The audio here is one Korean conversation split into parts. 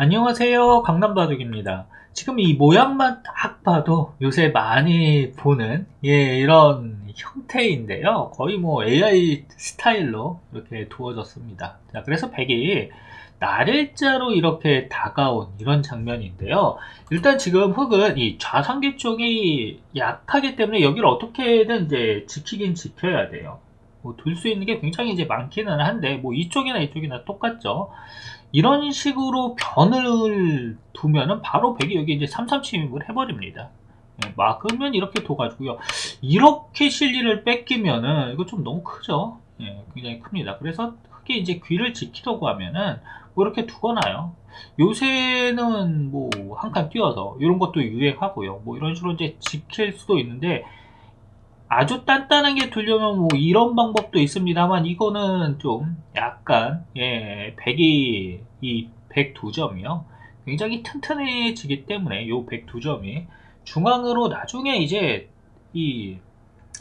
안녕하세요. 강남바둑입니다. 지금 이 모양만 딱 봐도 요새 많이 보는 예 이런 형태인데요. 거의 뭐 AI 스타일로 이렇게 두어졌습니다. 자 그래서 백이 날일자로 이렇게 다가온 이런 장면인데요. 일단 지금 흑은 이 좌상계 쪽이 약하기 때문에 여기를 어떻게든 이제 지키긴 지켜야 돼요. 뭐 둘 수 있는 게 굉장히 이제 많기는 한데 뭐 이쪽이나 이쪽이나 똑같죠 이런 식으로 변을 두면은 바로 백이 여기 이제 3삼 침입을 해버립니다. 예, 막으면 이렇게 둬가지고요. 이렇게 실리를 뺏기면은 이거 좀 너무 크죠. 예, 굉장히 큽니다. 그래서 크게 이제 귀를 지키려고 하면은 뭐 이렇게 두거나요. 요새는 뭐 한칸 띄워서 이런 것도 유행하고요. 뭐 이런 식으로 이제 지킬 수도 있는데 아주 단단하게 두려면 뭐 이런 방법도 있습니다만 이거는 좀 약간 예, 100이 이 102점이요. 굉장히 튼튼해지기 때문에 요 102점이 중앙으로 나중에 이제 이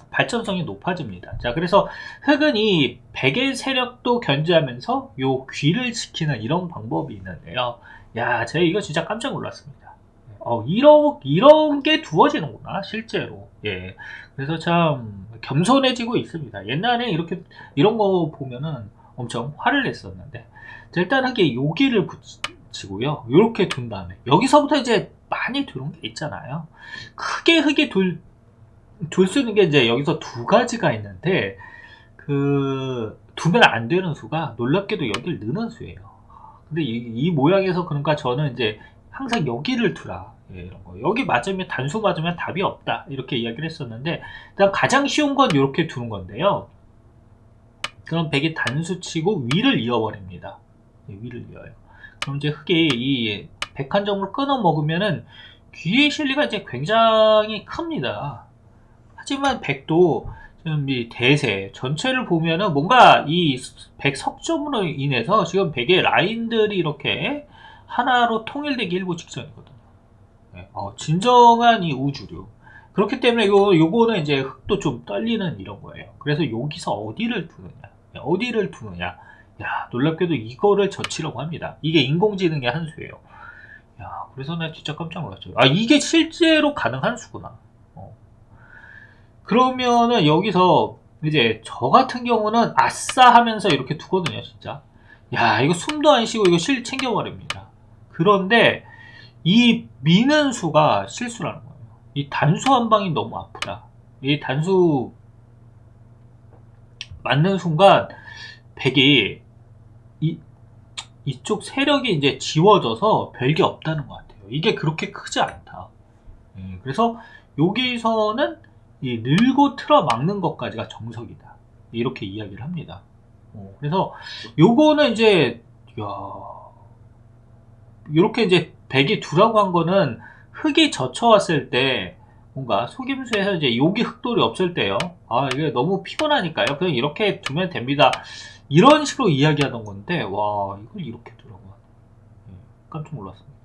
발전성이 높아집니다. 자, 그래서 흑은 이 100의 세력도 견제하면서 요 귀를 지키는 이런 방법이 있는데요. 야, 제가 이거 진짜 깜짝 놀랐습니다. 어, 이런, 이런 게 두어지는구나, 실제로. 예. 그래서 참 겸손해지고 있습니다. 옛날에 이렇게, 이런 거 보면은 엄청 화를 냈었는데. 자, 일단 하게 여기를 붙이고요. 이렇게 둔 다음에. 여기서부터 이제 많이 두는 게 있잖아요. 크게 흙에 둘, 둘 수 있는 게 이제 여기서 두 가지가 있는데, 그, 두면 안 되는 수가 놀랍게도 여기를 넣는 수예요. 근데 이, 이 모양에서 그러니까 저는 이제 항상 여기를 두라. 예, 이런 거. 여기 맞으면 단수 맞으면 답이 없다. 이렇게 이야기를 했었는데 일단 가장 쉬운 건 이렇게 두는 건데요. 그럼 백이 단수 치고 위를 이어버립니다. 예, 위를 이어요. 그럼 이제 흑이 이 백한점으로 끊어 먹으면은 귀의 실리가 이제 굉장히 큽니다. 하지만 백도 지금 이 대세 전체를 보면은 뭔가 이 백 석점으로 인해서 지금 백의 라인들이 이렇게 하나로 통일되기 일부 직전이거든요. 네, 어, 진정한 이 우주류. 그렇기 때문에 요, 요거는 이제 흙도 좀 떨리는 이런 거예요. 그래서 여기서 어디를 두느냐. 네, 어디를 두느냐. 야, 놀랍게도 이거를 젖히려고 합니다. 이게 인공지능의 한 수예요. 야, 그래서 나 진짜 깜짝 놀랐죠. 아, 이게 실제로 가능한 수구나. 어. 그러면은 여기서 이제 저 같은 경우는 아싸 하면서 이렇게 두거든요, 진짜. 야, 이거 숨도 안 쉬고 이거 실 챙겨버립니다. 그런데 이 미는 수가 실수라는 거예요. 이 단수 한 방이 너무 아프다. 이 단수 맞는 순간 백이 이 이쪽 세력이 이제 지워져서 별게 없다는 것 같아요. 이게 그렇게 크지 않다. 예, 그래서 여기서는 이 늘고 틀어 막는 것까지가 정석이다. 이렇게 이야기를 합니다. 어, 그래서 요거는 이제 야 이렇게 이제 백이 두라고 한 거는 흙이 젖혀왔을 때 뭔가 속임수에서 이제 여기 흙돌이 없을 때요. 아 이게 너무 피곤하니까요. 그냥 이렇게 두면 됩니다. 이런 식으로 이야기하던 건데 와 이걸 이렇게 두라고. 네, 깜짝 놀랐습니다.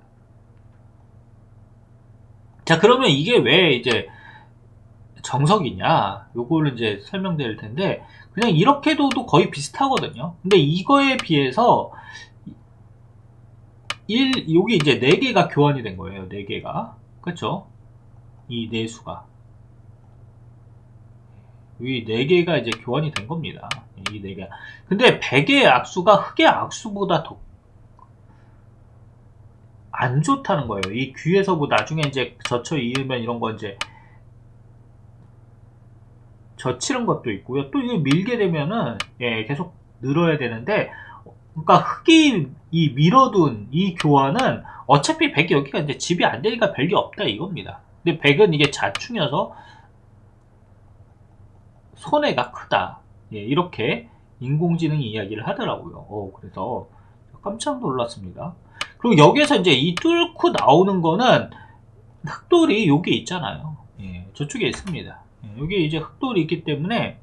자 그러면 이게 왜 이제 정석이냐 요거를 이제 설명드릴 텐데 그냥 이렇게 둬도 거의 비슷하거든요. 근데 이거에 비해서 1, 여기 이제 4개가 교환이 된 거예요. 4개가. 그쵸? 이 내수가. 이 4개가 이제 교환이 된 겁니다. 이 4개. 근데 100의 악수가 흑의 악수보다 더 안 좋다는 거예요. 이 귀에서 뭐 나중에 이제 젖혀 이으면 이런 거 이제 젖히는 것도 있고요. 또 이거 밀게 되면은 예, 계속 늘어야 되는데 그러니까 흙이 이 밀어둔 이 교환은 어차피 백이 여기가 이제 집이 안 되니까 별게 없다 이겁니다. 근데 백은 이게 자충이어서 손해가 크다. 예, 이렇게 인공지능이 이야기를 하더라고요. 어, 그래서 깜짝 놀랐습니다. 그리고 여기에서 이제 이 뚫고 나오는 거는 흑돌이 여기 있잖아요. 예, 저쪽에 있습니다. 예, 여기 이제 흑돌이 있기 때문에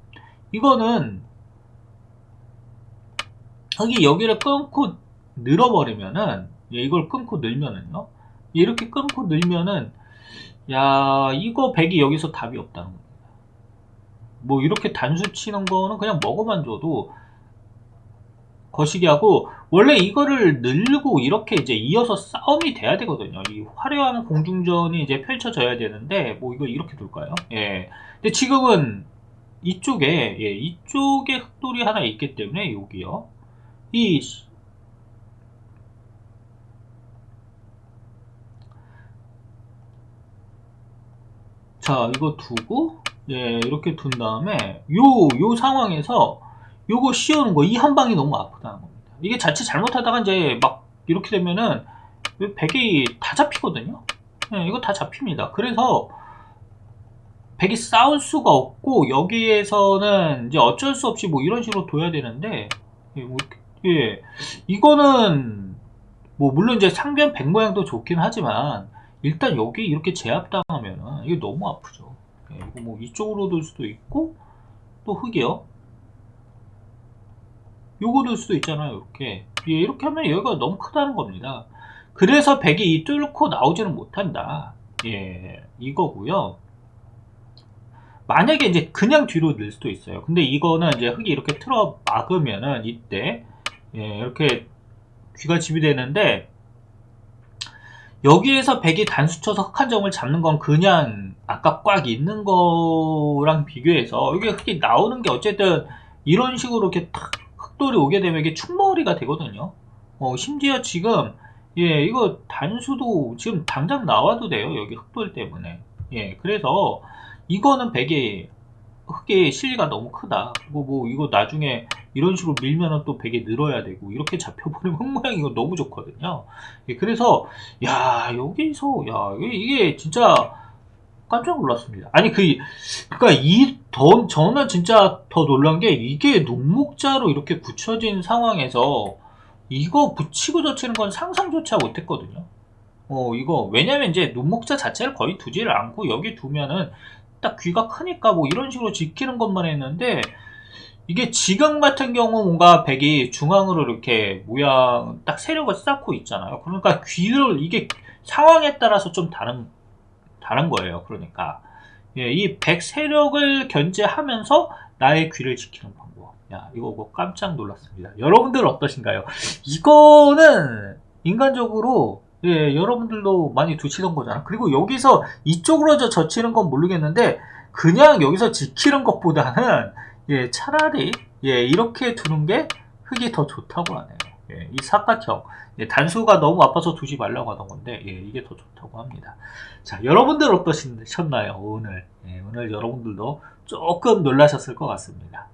이거는 여기 여기를 끊고 늘어버리면은 예, 이걸 끊고 늘면은요 이렇게 끊고 늘면은 야 이거 100이 여기서 답이 없다는 겁니다 뭐 이렇게 단수 치는 거는 그냥 먹어만 줘도 거시기하고 원래 이거를 늘고 이렇게 이제 이어서 싸움이 돼야 되거든요. 이 화려한 공중전이 이제 펼쳐져야 되는데 뭐 이거 이렇게 둘까요? 예. 근데 지금은 이쪽에 예, 이쪽에 흑돌이 하나 있기 때문에 여기요. 이 자, 이거 두고, 예, 이렇게 둔 다음에, 요, 요 상황에서, 요거 씌우는 거, 이 한 방이 너무 아프다는 겁니다. 이게 자칫 잘못하다가 이제 막, 이렇게 되면은, 이 백이 다 잡히거든요? 예, 이거 다 잡힙니다. 그래서, 백이 싸울 수가 없고, 여기에서는 이제 어쩔 수 없이 뭐 이런 식으로 둬야 되는데, 예, 뭐, 이렇게, 예, 이거는, 뭐, 물론 이제 상변 백 모양도 좋긴 하지만, 일단 여기 이렇게 제압당하면은 이게 너무 아프죠. 예, 이거 뭐 이쪽으로 돌 수도 있고 또 흙이요. 요거 돌 수도 있잖아요. 이렇게 예, 이렇게 하면 여기가 너무 크다는 겁니다. 그래서 백이 이 뚫고 나오지는 못한다. 예, 이거고요. 만약에 이제 그냥 뒤로 늘 수도 있어요. 근데 이거는 이제 흙이 이렇게 틀어 막으면은 이때 예, 이렇게 귀가 집이 되는데 여기에서 백이 단수 쳐서 흑한 점을 잡는 건 그냥 아까 꽉 있는 거랑 비교해서 이게 흑이 나오는 게 어쨌든 이런 식으로 이렇게 탁 흑돌이 오게 되면 이게 충머리가 되거든요. 어, 심지어 지금 예 이거 단수도 지금 당장 나와도 돼요. 여기 흑돌 때문에. 예 그래서 이거는 백이 흑의 실리가 너무 크다. 그리고 뭐 이거 나중에 이런 식으로 밀면은 또 백이 늘어야 되고 이렇게 잡혀버리면 흙 모양 이거 너무 좋거든요. 예, 그래서 야 여기서 야 이게, 진짜 깜짝 놀랐습니다. 아니 그 그러니까 이더 저는 진짜 더 놀란 게 이게 녹목자로 이렇게 붙여진 상황에서 이거 붙이고 젖히는 건 상상조차 못했거든요. 어 이거 왜냐면 이제 녹목자 자체를 거의 두지를 않고 여기 두면은 딱 귀가 크니까 뭐 이런 식으로 지키는 것만 했는데 이게 지금 같은 경우 뭔가 백이 중앙으로 이렇게 모양 딱 세력을 쌓고 있잖아요. 그러니까 귀를 이게 상황에 따라서 좀 다른 다른 거예요. 그러니까 예, 이 백 세력을 견제하면서 나의 귀를 지키는 방법. 야 이거 뭐 깜짝 놀랐습니다. 여러분들 어떠신가요? 이거는 인간적으로 예, 여러분들도 많이 두치던 거잖아. 그리고 여기서 이쪽으로 저 젖히는 건 모르겠는데 그냥 여기서 지키는 것보다는 예, 차라리 예, 이렇게 두는 게 흙이 더 좋다고 하네요. 예, 이 사각형 예, 단수가 너무 아파서 두지 말라고 하던 건데 예, 이게 더 좋다고 합니다. 자, 여러분들 어떠셨나요? 오늘 예, 오늘 여러분들도 조금 놀라셨을 것 같습니다.